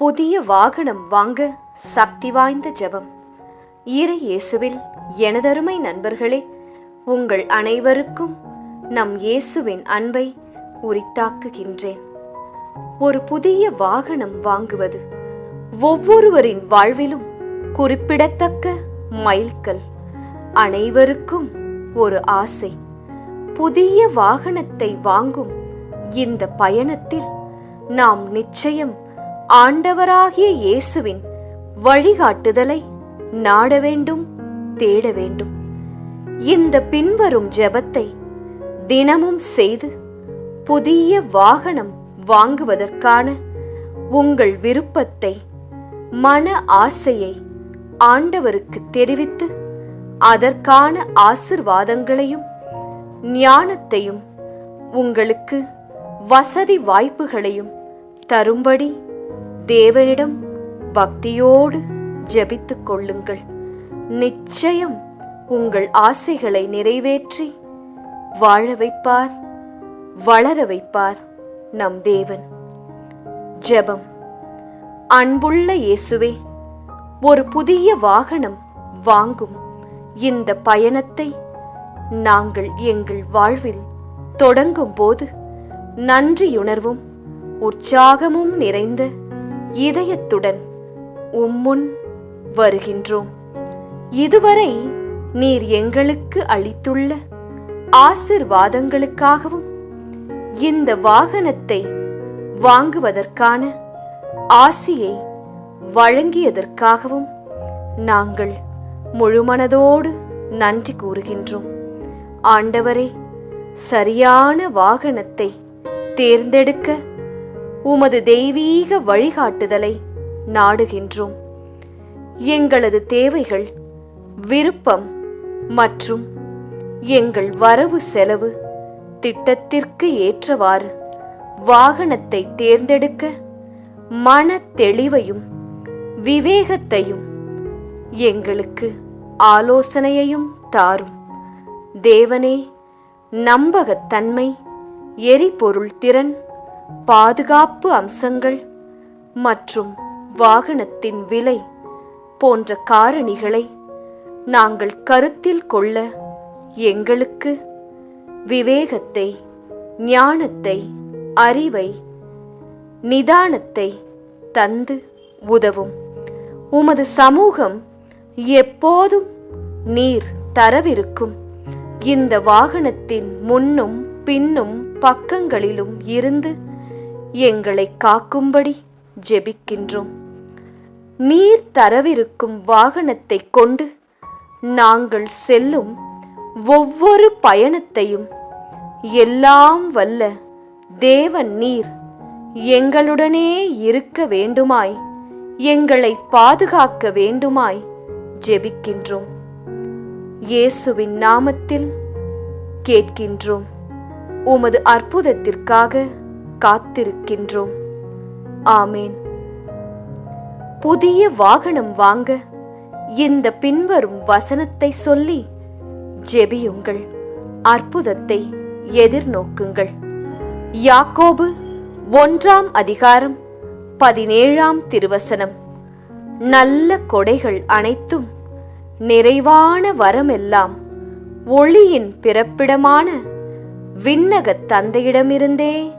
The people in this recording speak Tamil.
புதிய வாகனம் வாங்க சக்தி வாய்ந்த ஜெபம். ஈர இயேசுவில் எனதருமை நண்பர்களே உங்கள் அனைவருக்கும் நம் இயேசுவின் அன்பை உரித்தாக்குகின்றேன். ஒரு புதிய வாகனம் வாங்குவது ஒவ்வொருவரின் வாழ்விலும் குறிப்பிடத்தக்க மைல்கல். அனைவருக்கும் ஒரு ஆசை புதிய வாகனத்தை வாங்கும் இந்த பயணத்தில் நாம் நிச்சயம் ஆண்டவராகிய இயேசுவின் வழிகாட்டுதலை நாட வேண்டும் தேட வேண்டும் இந்த பின்வரும் ஜெபத்தை தினமும் செய்து புதிய வாகனம் வாங்குவதற்கான உங்கள் விருப்பத்தை மன ஆசையை ஆண்டவருக்கு தெரிவித்து அதற்கான ஆசிர்வாதங்களையும் ஞானத்தையும் உங்களுக்கு வசதி வாய்ப்புகளையும் தரும்படி தேவனிடம் பக்தியோடு ஜபித்துக் கொள்ளுங்கள். நிச்சயம் உங்கள் ஆசைகளை நிறைவேற்றி வாழ வைப்பார் வளர வைப்பார் நம் தேவன். ஜெபம். அன்புள்ள இயேசுவே ஒரு புதிய வாகனம் வாங்கும். இந்த பயணத்தை நாங்கள் எங்கள் வாழ்வில் தொடங்கும் போது நன்றியுணர்வும் உற்சாகமும் நிறைந்த இதயத்துடன் உம்முன் வருகின்றோம். இதுவரை நீர் எங்களுக்கு அளித்துள்ள ஆசிர்வாதங்களுக்காகவும் இந்த வாகனத்தை வாங்குவதற்கான ஆசியை வழங்கியதற்காகவும் நாங்கள் முழுமனதோடு நன்றி கூறுகின்றோம். ஆண்டவரே சரியான வாகனத்தை தேர்ந்தெடுக்க உமது தெய்வீக வழிகாட்டுதலை நாடுகின்றோம். எங்களது தேவைகள் விருப்பம் மற்றும் எங்கள் வரவு செலவு திட்டத்திற்கு ஏற்றவாறு வாகனத்தை தேர்ந்தெடுக்க மன தெளிவையும் விவேகத்தையும் எங்களுக்கு ஆலோசனையையும் தாரும். தேவனே நம்பகத்தன்மை எரிபொருள் திறன் பாதுகாப்பு அம்சங்கள் மற்றும் வாகனத்தின் விலை போன்ற காரணிகளை நாங்கள் கருத்தில் கொள்ள எங்களுக்கு விவேகத்தை ஞானத்தை அறிவை நிதானத்தை தந்து உதவும். உமது சமூகம் எப்போதும் நீர் தரவிருக்கும். இந்த வாகனத்தின் முன்னும் பின்னும் பக்கங்களிலும் இருந்து எங்களை காக்கும்படி ஜெபிக்கின்றோம். நீர் தரவிருக்கும் வாகனத்தை கொண்டு நாங்கள் செல்லும் ஒவ்வொரு பயணத்தையும் எல்லாம் வல்ல தேவன் நீர் எங்களுடனே இருக்க வேண்டுமாய் எங்களை பாதுகாக்க வேண்டுமாய் ஜெபிக்கின்றோம். இயேசுவின் நாமத்தில் கேட்கின்றோம். உமது அற்புதத்திற்காக காத்திருக்கின்றோம். ஆமேன். புதிய வாகனம் வாங்க இந்த பின்வரும் வசனத்தை சொல்லி ஜெபியுங்கள். அற்புதத்தை எதிர்நோக்குங்கள். யாக்கோபு ஒன்றாம் அதிகாரம் பதினேழாம் திருவசனம். நல்ல கொடைகள் அனைத்தும் நிறைவான வரமெல்லாம் ஒளியின் பிறப்பிடமான விண்ணகத் தந்தையிடமிருந்தே.